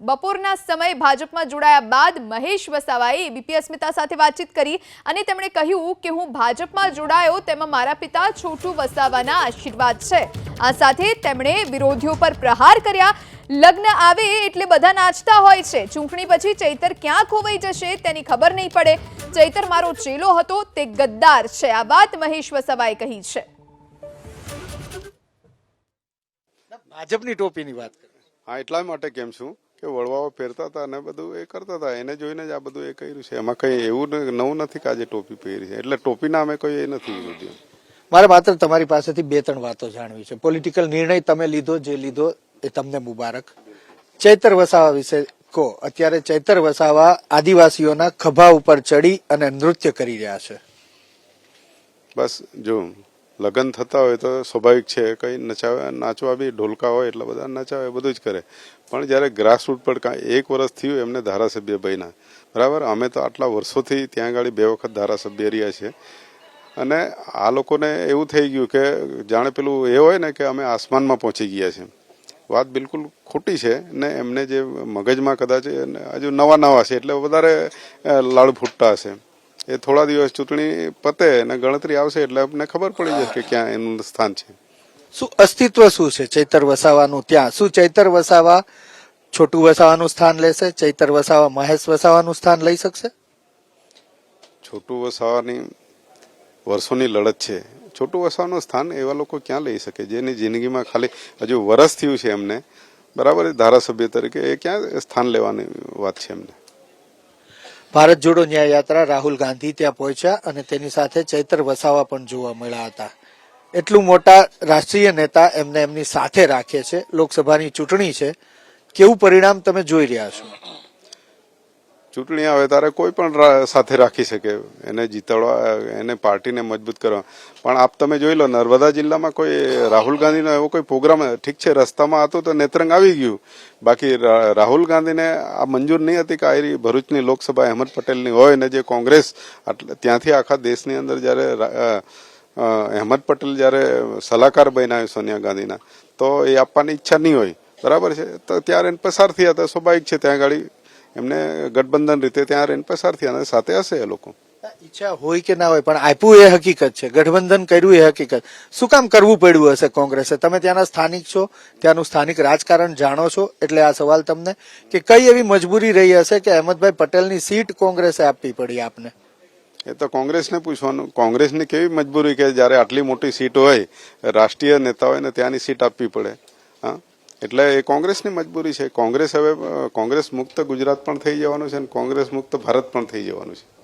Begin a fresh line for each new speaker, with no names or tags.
બપોરના સમયે ભાજપમાં જોડાયા બાદ મહેશ વસાવાએ એબીપી અસ્મિતા સાથે વાતચીત કરી અને તેમણે કહ્યું કે હું ભાજપમાં જોડાયો તેમાં મારા પિતા છોટુ વસાવાના આશીર્વાદ છે. આ સાથે તેમણે વિરોધીઓ પર પ્રહાર કર્યા. લગ્ન આવે એટલે બધા નાચતા હોય છે. ચૂંટણી પછી ચૈતર ક્યાં ખોવાઈ જશે તેની ખબર નહીં પડે. ચૈતર મારો ચેલો હતો તે ગદ્દાર છે. આ વાત મહેશ વસાવાએ કહી છે.
ભાજપની ટોપીની વાત
હા એટલા માટે કેમ છું? કે વળવાઓ પહેરતા હતા અને બધું એ કરતા હતા. એને જોઈને જ આ બધું એ કર્યું છે. એમાં કંઈ એવું નવું નથી કે આજે ટોપી પહેરી છે. એટલે ટોપીના અમે કોઈ એ નથી લીધું.
મારે માત્ર તમારી પાસેથી બે ત્રણ વાતો જાણવી છે. પોલિટિકલ નિર્ણય તમે લીધો જે લીધો એ તમને મુબારક. ચૈતર વસાવા વિશે કહો. અત્યારે ચૈતર વસાવા આદિવાસીઓના ખભા ઉપર ચડી અને નૃત્ય કરી રહ્યા છે.
બસ જો લગ્ન થતા હોય તો સ્વાભાવિક છે, કંઈ નચાવે, નાચવા બી ઢોલકા હોય એટલે બધા નચાવે, બધું જ કરે. પણ જ્યારે ગ્રાસરૂટ પર કાંઈ એક વર્ષ થયું એમને ધારાસભ્ય બન્યા. બરાબર? અમે તો આટલા વર્ષોથી ત્યાં આગળ બે વખત ધારાસભ્ય રહ્યા છીએ. અને આ લોકોને એવું થઈ ગયું કે જાણે પેલું એ હોય ને કે અમે આસમાનમાં પહોંચી ગયા છે વાત બિલકુલ ખોટી છે ને એમને જે મગજમાં કદાચ હજુ નવા નવા છે એટલે વધારે લાડ ફૂટતા હશે. એ થોડા દિવસ ચૂંટણી પતે અને ગણતરી આવશે એટલે આપણને ખબર પડી જશે કે ક્યાં એનું સ્થાન છે.
શું અસ્તિત્વ શું છે? ચૈતર વસાવાનું ત્યાં. શું ચૈતર વસાવા છોટું વસાવાનું સ્થાન લેશે? ચૈતર વસાવા મહેશ વસાવાનું સ્થાન લઈ શકશે?
છોટું વસાવાની વર્ષોની લડત છે. છોટું વસાવાનું સ્થાન એવા લોકો ક્યાં લઈ શકે? જેની જિંદગીમાં ખાલી હજુ વરસ થયું છે એમને. બરાબર ધારાસભ્ય તરીકે એ ક્યાં સ્થાન લેવાની વાત છે એમને?
ભારત જોડો ન્યાય યાત્રા રાહુલ ગાંધી ત્યાં પહોંચ્યા અને તેની સાથે ચૈતર વસાવા પણ જોવા મળ્યા હતા. એટલું મોટા રાષ્ટ્રીય નેતા એમને એમની સાથે રાખે છે. લોકસભાની ચૂંટણી છે. કેવું પરિણામ તમે જોઈ રહ્યા છો?
ચૂંટણી આવે ત્યારે કોઈ પણ સાથે રાખી શકે. એને જીતાડવા, એને પાર્ટીને મજબૂત કરવા. પણ આપ તમે જોઈ લો, નર્મદા જિલ્લામાં કોઈ રાહુલ ગાંધીનો એવો કોઈ પ્રોગ્રામ ઠીક છે, રસ્તામાં હતો તો નેત્રંગ આવી ગયું. બાકી રાહુલ ગાંધીને આ મંજૂર નહીં હતી કે આ ભરૂચની લોકસભા અહેમદ પટેલની હોય ને જે કોંગ્રેસ ત્યાંથી આખા દેશની અંદર જ્યારે અહેમદ પટેલ જ્યારે સલાહકાર બન્યા સોનિયા ગાંધીના, તો એ આપવાની ઈચ્છા નહીં હોય. બરાબર છે? તો ત્યારે પસાર થયા હતા. સ્વાભાવિક છે, ત્યાં આગળ એમને ગઠબંધન રીતે ત્યાં રહીને પસાર થયા અને સાથે હશે એ લોકો.
ઈચ્છા હોય કે ના હોય પણ આપ્યું એ હકીકત છે. ગઠબંધન કર્યું એ હકીકત. શું કામ કરવું પડ્યું હશે કોંગ્રેસે? તમે ત્યાંના સ્થાનિક છો ત્યાંનું સ્થાનિક રાજકારણ જાણો છો એટલે આ સવાલ તમને કે કઈ એવી મજબૂરી રહી હશે કે અહેમદભાઈ પટેલની સીટ કોંગ્રેસે આપવી પડી આપને?
એ તો કોંગ્રેસને પૂછવાનું. કોંગ્રેસની કેવી મજબૂરી કે જ્યારે આટલી મોટી સીટ હોય રાષ્ટ્રીય નેતા હોય ને ત્યાંની સીટ આપવી પડે? હા? એટલે એ કોંગ્રેસની મજબૂરી છે. કોંગ્રેસ હવે કોંગ્રેસ મુક્ત ગુજરાત પણ થઈ જવાનું છે અને કોંગ્રેસ મુક્ત ભારત પણ થઈ જવાનું છે.